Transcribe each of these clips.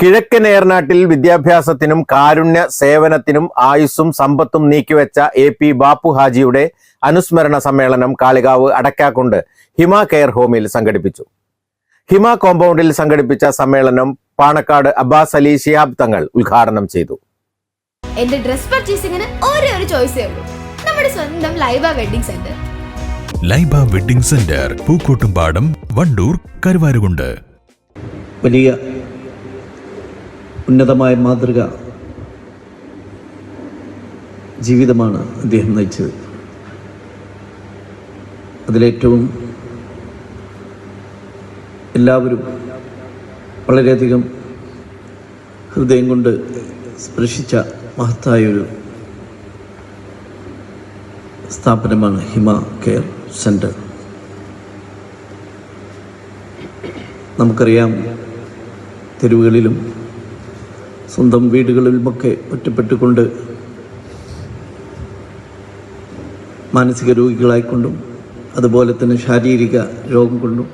കിഴക്കൻ ഏർനാട്ടിൽ വിദ്യാഭ്യാസത്തിനും കാരുണ്യ സേവനത്തിനും ആയുസ്സും സമ്പത്തും നീക്കിവെച്ച എ പി ബാപ്പു ഹാജിയുടെ അനുസ്മരണ സമ്മേളനം കാളികാവ് അടക്കാക്കൊണ്ട്. ഹിമ കെയർ ഹോമിൽ സംഘടിപ്പിച്ചു. ഹിമ കോമ്പൗണ്ടിൽ സംഘടിപ്പിച്ച സമ്മേളനം പാണക്കാട് അബ്ബാസ് അലി ഷിയാബ് തങ്ങൾ ഉദ്ഘാടനം ചെയ്തു. എന്റെ ഡ്രസ് പർച്ചേസിംഗിന് ഒരേ ഒരു ചോയ്സേ ഉള്ളൂ. നമ്മുടെ സ്വന്തം Laiba wedding centre. Laiba wedding centre Pookkottumpadam Wandoor Karuvarakundu. വലിയ ഉന്നതമായ മാതൃക ജീവിതമാണ് അദ്ദേഹം നയിച്ചത്. അതിലേറ്റവും എല്ലാവരും വളരെയധികം ഹൃദയം കൊണ്ട് സ്പർശിച്ച മഹത്തായൊരു സ്ഥാപനമാണ് ഹിമ കെയർ സെന്റർ നമുക്കറിയാം തെരുവുകളിലും സ്വന്തം വീടുകളിലുമൊക്കെ ഒറ്റപ്പെട്ടുകൊണ്ട് മാനസിക രോഗികളായിക്കൊണ്ടും അതുപോലെ തന്നെ ശാരീരിക രോഗം കൊണ്ടും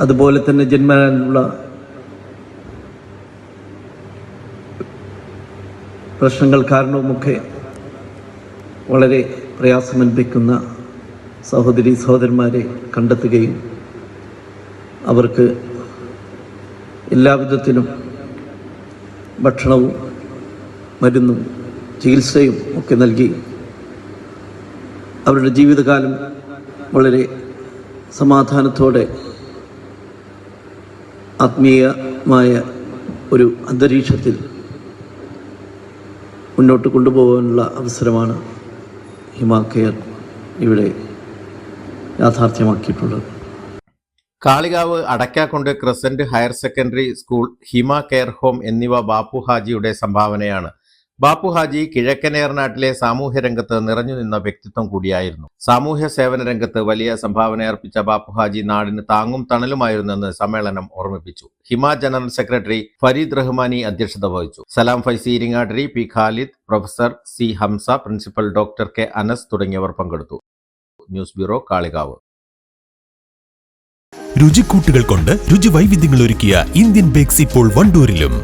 അതുപോലെ തന്നെ ജന്മനുള്ള പ്രശ്നങ്ങൾ കാരണവുമൊക്കെ വളരെ പ്രയാസമനുഭവിക്കുന്ന സഹോദരി സഹോദരന്മാരെ കണ്ടെത്തുകയും അവർക്ക് എല്ലാവിധത്തിലും ഭക്ഷണവും മരുന്നും ചികിത്സയും ഒക്കെ നൽകി അവരുടെ ജീവിതകാലം വളരെ സമാധാനത്തോടെ ആത്മീയമായ ഒരു അന്തരീക്ഷത്തിൽ മുന്നോട്ട് കൊണ്ടുപോകാനുള്ള അവസരമാണ് ഹിമാ കെയർ ഇവിടെ യാഥാർത്ഥ്യമാക്കിയിട്ടുള്ളത്. Kalikavu Adakkakundu crescent higher secondary school Hima care home എന്നിവ ബാപ്പു ഹാജിയുടെ സംഭാവനയാണ്. ബാപ്പു ഹാജി കിഴക്കനേർ നാട്ടിലെ സാമൂഹ്യ രംഗത്ത് നിറഞ്ഞു നിന്ന വ്യക്തിത്വം കൂടിയായിരുന്നു. സാമൂഹ്യ സേവന രംഗത്ത് വലിയ സംഭാവന അർപ്പിച്ച ബാപ്പു ഹാജി നാടിന് താങ്ങും തണലുമായിരുന്നെന്ന് സമ്മേളനം ഓർമ്മിപ്പിച്ചു. ഹിമ ജനറൽ സെക്രട്ടറി ഫരീദ് റഹ്മാനി അധ്യക്ഷത വഹിച്ചു. Salam Faizy Iringattiri P Khalid professor C Hamsa principal doctor K Anas തുടങ്ങിയവർ പങ്കെടുത്തു. News bureau Kalikavu. രുചിക്കൂട്ടുകൾ കൊണ്ട് രുചി വൈവിധ്യങ്ങൾ ഒരുക്കിയ ഇന്ത്യൻ ബേക്സ് ഇപ്പോൾ വണ്ടൂരിലും.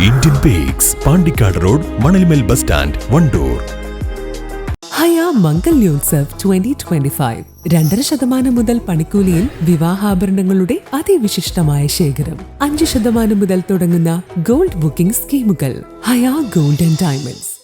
Indian bakes Pandikkad road Manalmel bus stand Wandoor. ഹയ മംഗല്യോത്സവ് ട്വന്റി ട്വന്റി ഫൈവ് രണ്ടര ശതമാനം മുതൽ പണിക്കൂലിയിൽ വിവാഹാഭരണങ്ങളുടെ അതിവിശിഷ്ടമായ ശേഖരം. അഞ്ച് ശതമാനം മുതൽ തുടങ്ങുന്ന ഗോൾഡ് ബുക്കിംഗ് സ്കീമുകൾ. ഹയാ ഗോൾഡ് ആൻഡ് ഡയമണ്ട്സ്.